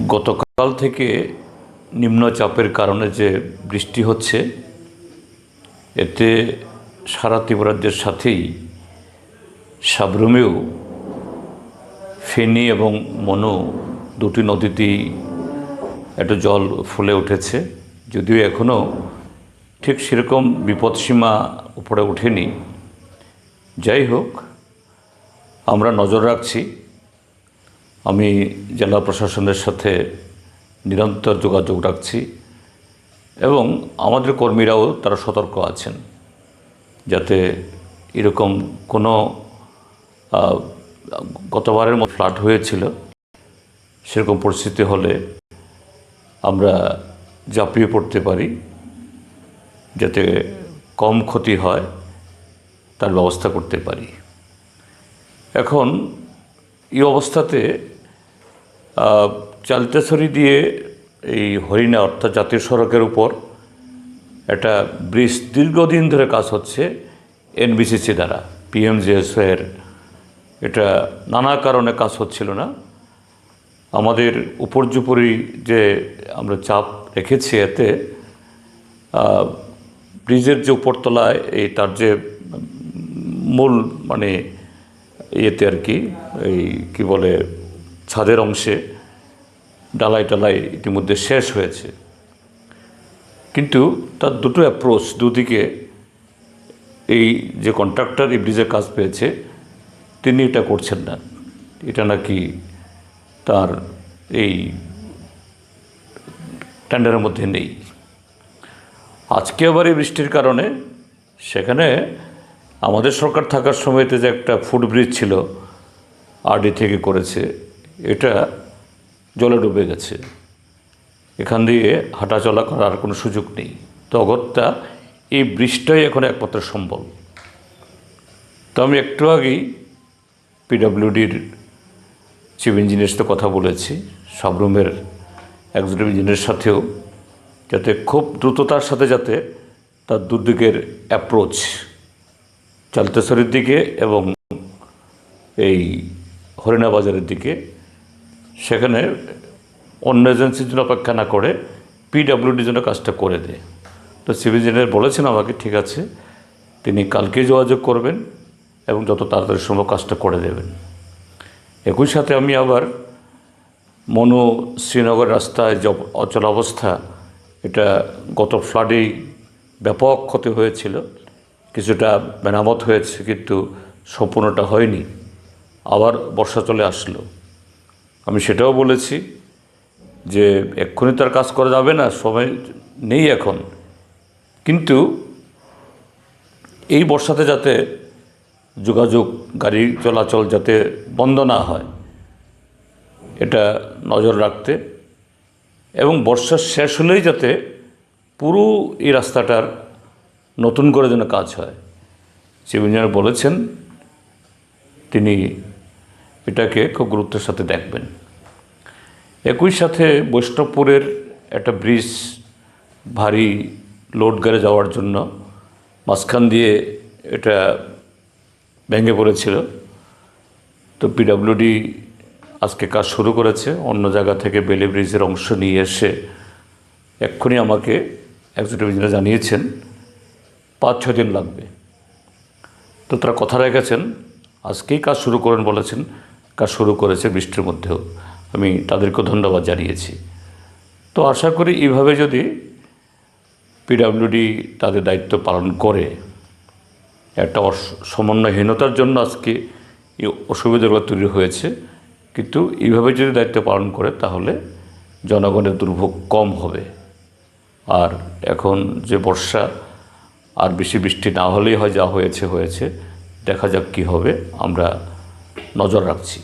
গতকাল থেকে নিম্নচাপের কারণে যে বৃষ্টি হচ্ছে, এতে সারা ত্রিপুরাজ্যের সাথেই সাবরুমেও ফেনী এবং মনু দুটি নদীতেই একটু জল ফুলে উঠেছে। যদিও এখনও ঠিক সেরকম বিপদসীমা উপরে ওঠেনি। যাই হোক, আমরা নজর রাখছি। আমি জেলা প্রশাসনের সাথে নিরন্তর যোগাযোগ রাখছি এবং আমাদের কর্মীরাও তারা সতর্ক আছেন যাতে এরকম কোনো গতবারের মতো ফ্লাড হয়েছিল, সেরকম পরিস্থিতি হলে আমরা ঝাঁপিয়ে পড়তে পারি, যাতে কম ক্ষতি হয়, তার ব্যবস্থা করতে পারি। এখন এই অবস্থাতে চালতেছড়ি দিয়ে এই হরিণা, অর্থাৎ জাতীয় সড়কের উপর একটা ব্রিজ দীর্ঘদিন ধরে কাজ হচ্ছে এনবিসিসি দ্বারা। পিএমজিএস এর এটা নানা কারণে কাজ হচ্ছিল না। আমাদের উপর্যুপরি যে আমরা চাপ রেখেছি এতে ব্রিজের যে উপরতলায় এই তার যে মূল মানে ইয়েতে আর কি, এই কি বলে, ছাদের অংশে ডালাই টালাই ইতিমধ্যে শেষ হয়েছে। কিন্তু তার দুটো অ্যাপ্রোচ দুদিকে এই যে কন্ট্রাক্টর এই ব্রিজের কাজ পেয়েছে, তিনি এটা করছেন না। এটা নাকি তার এই টেন্ডারের মধ্যে নেই। আজকে আবার এই বৃষ্টির কারণে সেখানে আমাদের সরকার থাকার সময়তে যে একটা ফুট ব্রিজ ছিল, আরডি থেকে করেছে, এটা জলে ডুবে গেছে। এখান দিয়ে হাঁটাচলা করার কোনো সুযোগ নেই। তো অগত্যা এই ব্রিজটাই এখন একমাত্র সম্বল। তো আমি একটু আগেই পিডাব্লিউডির চিফ ইঞ্জিনিয়ার সাথে কথা বলেছি। সাবরুমের এক্সিকিউটিভ ইঞ্জিনিয়ারের সাথেও, যাতে খুব দ্রুততার সাথে যাতে তার দুর্দিকের অ্যাপ্রোচ চালতেশ্বরের দিকে এবং এই হরিণা বাজারের দিকে, সেখানে অন্য এজেন্সির জন্য অপেক্ষা না করে পিডাব্লিউডির জন্য কাজটা করে দেয়। তো সিভিল ইঞ্জিনিয়ার বলেছেন আমাকে, ঠিক আছে, তিনি কালকে যোগাযোগ করবেন এবং যত তাড়াতাড়ি সম্ভব কাজটা করে দেবেন। একই সাথে আমি আবার মনু শ্রীনগর রাস্তায় যে অচল অবস্থা, এটা গত ফ্লাডেই ব্যাপক ক্ষতি হয়েছিল। কিছুটা মেরামত হয়েছে, কিন্তু সম্পূর্ণটা হয়নি। আবার বর্ষা চলে আসলো। আমি সেটাও বলেছি যে এক্ষুনি তার কাজ করা যাবে না, সময় নেই এখন। কিন্তু এই বর্ষাতে যাতে যোগাযোগ, গাড়ি চলাচল যাতে বন্ধ না হয়, এটা নজর রাখতে এবং বর্ষা শেষ হলেই যাতে পুরো এই রাস্তাটার নতুন করে যেন কাজ হয়। চিফ ইঞ্জিনিয়ার বলেছেন, তিনি এটাকে খুব গুরুত্বের সাথে দেখবেন। একই সাথে বৈষ্ণবপুরের একটা ব্রিজ ভারী লোড গাড়ি যাওয়ার জন্য মাঝখান দিয়ে এটা ভেঙে পড়েছিল। তো পিডাব্লিউডি আজকে কাজ শুরু করেছে, অন্য জায়গা থেকে বেলি ব্রিজের অংশ নিয়ে এসে এক্ষুনি আমাকে ইঞ্জিনিয়ার জানিয়েছেন। পাঁচ ছ দিন লাগবে। তো তারা কথা রেখেছেন, আজকেই কাজ শুরু করেন বলেছেন, কাজ শুরু করেছে বৃষ্টির মধ্যেও। আমি তাদেরকেও ধন্যবাদ জানিয়েছি। তো আশা করি এইভাবে যদি পিডাব্লিউডি তাদের দায়িত্ব পালন করে, একটা সমন্বয়হীনতার জন্য আজকে এই অসুবিধাগুলো তৈরি হয়েছে, কিন্তু এইভাবে যদি দায়িত্ব পালন করে, তাহলে জনগণের দুর্ভোগ কম হবে। আর এখন যে বর্ষা আর বেশি বৃষ্টি না হলেই হয়, যা হয়েছে হয়েছে। দেখা যাক কী হবে, আমরা নজর রাখছি।